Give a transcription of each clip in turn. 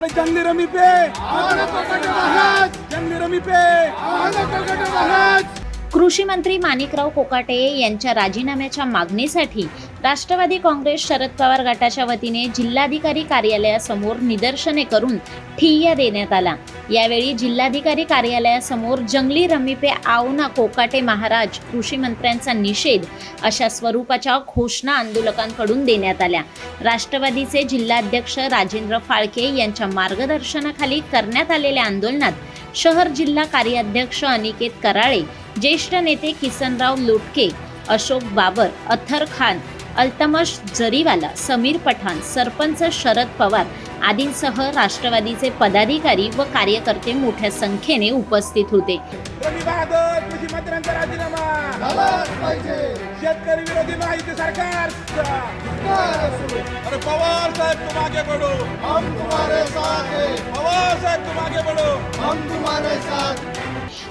जंगली रमी पे। जंगली रमी पे। कृषी मंत्री माणिकराव कोकाटे यांच्या राजीनाम्याच्या मागणीसाठी राष्ट्रवादी काँग्रेस शरद पवार गटाच्या वतीने जिल्हाधिकारी कार्यालयासमोर निदर्शने करून ठिय्या देण्यात आला. यावेळी जिल्हाधिकारी कार्यालयासमोर जंगली रमीपे आवना कोकाटे महाराज कृषी मंत्र्यांचा निषेध अशा स्वरूपाच्या घोषणा आंदोलकांकडून देण्यात आल्या. राष्ट्रवादीचे जिल्हाध्यक्ष राजेंद्र फाळके यांच्या मार्गदर्शनाखाली करण्यात आलेल्या आंदोलनात शहर जिल्हा कार्याध्यक्ष अनिकेत कराळे ज्येष्ठ नेते किसनराव लोटके अशोक बाबर अथर खान अल्तमश जरीवाला समीर पठाण सरपंच शरद पवार आदींसह राष्ट्रवादीचे पदाधिकारी व कार्यकर्ते मोठ्या संख्येने उपस्थित होते. पवार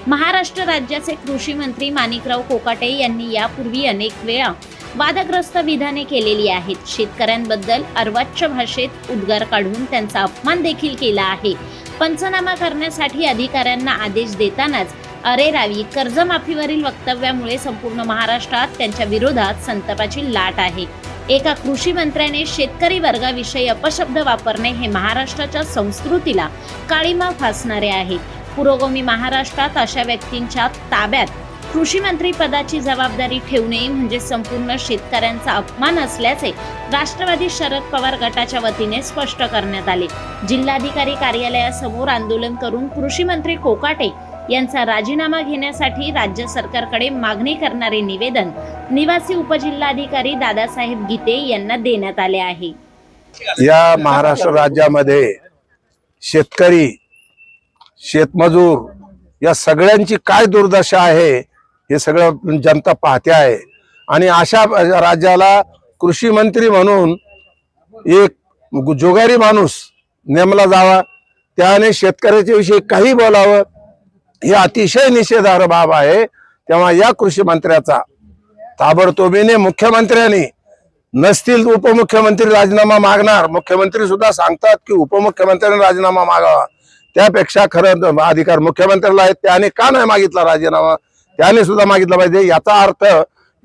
महाराष्ट्र राज्याचे कृषी मंत्री माणिकराव कोकाटे यांनी यापूर्वी अनेक वेळा वादग्रस्त विधाने केलेली आहेत. शेतकऱ्यांबद्दल अर्वाच्य भाषेत उद्गार काढून त्यांचा अपमान देखील केला आहे. पंचनामा करण्यासाठी अधिकाऱ्यांना आदेश देतानाच अरे रावी कर्जमाफीवरील वक्तव्यामुळे संपूर्ण महाराष्ट्रात त्यांच्या विरोधात संतापाची लाट आहे. एका कृषी मंत्र्याने शेतकरी वर्गाविषयी अपशब्द वापरणे हे महाराष्ट्राच्या संस्कृतीला काळीमा फासणारे आहे. पुरोगामी महाराष्ट्रात अशा व्यक्तींच्या ताब्यात कृषी मंत्री पदाची जबाबदारी ठेवणे म्हणजे संपूर्ण शेतकऱ्यांचा अपमान असल्याचे राष्ट्रवादी शरद पवार गटाच्या वतीने स्पष्ट करण्यात आले. जिल्हाधिकारी कार्यालयासमोर आंदोलन करून कृषी मंत्री कोकाटे यांचा राजीनामा घेण्यासाठी राज्य सरकारकडे मागणी करणारे निवेदन निवासी उपजिल्हाधिकारी दादासाहेब गीते यांना देण्यात आले आहे. या महाराष्ट्र राज्यामध्ये शेतकरी शेतमजूर या सगळ्यांची काय दुर्दशा आहे हे सगळं जनता पाहते आहे. आणि अशा राज्याला कृषी मंत्री म्हणून एक जोगारी माणूस नेमला जावा त्याने शेतकऱ्याच्या विषयी काही बोलावं हे अतिशय निषेधार्ह बाब आहे. तेव्हा या कृषी मंत्र्याचा ताबडतोबीने मुख्यमंत्र्यांनी नसतील उपमुख्यमंत्री राजीनामा मागणार मुख्यमंत्री सुद्धा सांगतात की उपमुख्यमंत्र्यांनी राजीनामा मागावा. त्यापेक्षा खरं अधिकार मुख्यमंत्र्याला आहेत. त्याने का नाही मागितला राजीनामा? त्याने सुद्धा मागितला पाहिजे. याचा अर्थ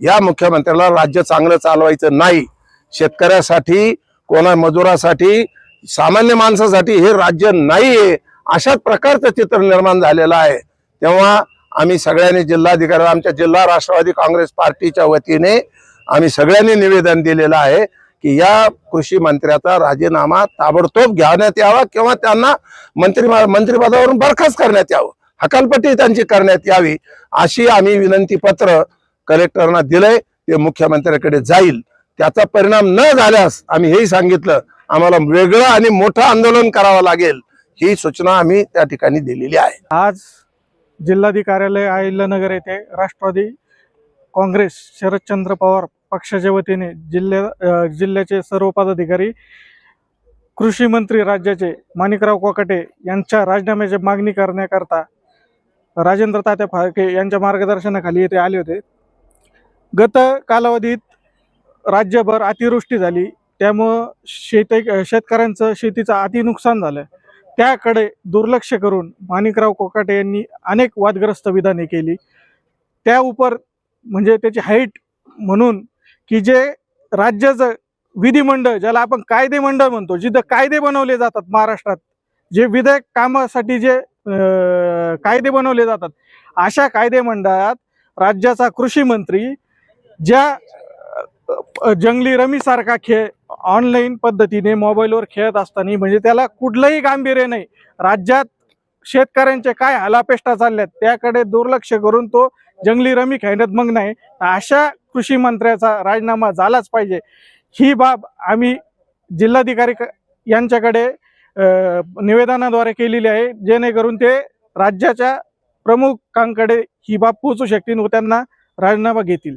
या मुख्यमंत्र्याला राज्य चांगलं चालवायचं नाही. शेतकऱ्यासाठी कोणा मजुरासाठी सामान्य माणसासाठी हे राज्य नाहीये. अशाच प्रकारचं चित्र निर्माण झालेलं आहे. तेव्हा आम्ही सगळ्यांनी जिल्हाधिकारी आमच्या जिल्हा राष्ट्रवादी काँग्रेस पार्टीच्या वतीने आम्ही सगळ्यांनी निवेदन दिलेलं आहे. की या कृषी मंत्र्याचा राजीनामा ताबडतोब घेण्यात यावा किंवा त्यांना मंत्री मंत्रिपदावरून बरखास्त करण्यात यावं. हकालपट्टी त्यांची करण्यात यावी अशी आम्ही विनंती पत्र कलेक्टरना दिलंय. ते मुख्यमंत्र्याकडे जाईल. त्याचा परिणाम न झाल्यास आम्ही हेही सांगितलं. आम्हाला वेगळं आणि मोठं आंदोलन करावं लागेल. ही सूचना आम्ही त्या ठिकाणी दिलेली आहे. आज जिल्हाधिकारी कार्यालय अहिल्यानगर येथे राष्ट्रवादी काँग्रेस शरदचंद्र पवार पक्षाच्या वतीने जिल्ह्या जिल्ह्याचे सर्व पदाधिकारी कृषी मंत्री राज्याचे माणिकराव कोकाटे यांच्या राजीनाम्याची मागणी करण्याकरता राजेंद्र तात्या फाळके यांच्या मार्गदर्शनाखाली येथे आले होते. गत कालावधीत राज्यभर अतिवृष्टी झाली. त्यामुळं शेत शेतकऱ्यांचं शेतीचं अति नुकसान झालं. त्याकडे दुर्लक्ष करून माणिकराव कोकाटे यांनी अनेक वादग्रस्त विधाने केली. त्या उपर म्हणजे त्याची हाईट म्हणून की जे राज्याचं विधिमंडळ ज्याला आपण कायदे मंडळ म्हणतो जिथं कायदे बनवले जातात महाराष्ट्रात जे विधेयक कामासाठी जे कायदे बनवले जातात अशा कायदे मंडळात राज्याचा कृषी मंत्री ज्या जंगली रमीसारखा खेळ ऑनलाईन पद्धतीने मोबाईलवर खेळत असताना म्हणजे त्याला कुठलंही गांभीर्य नाही राज्यात शेतकऱ्यांचे काय हलापेष्टा चालल्यात त्याकडे दुर्लक्ष करून तो जंगली रमी खेळण्यात मग नाही. अशा कृषी मंत्र्याचा राजीनामा झालाच पाहिजे. ही बाब आम्ही जिल्हाधिकारी क- यांच्याकडे निवेदनाद्वारे केलेली आहे. जेणेकरून ते राज्याच्या प्रमुखांकडे ही बाब पोचू शकतील व त्यांना राजीनामा घेतील.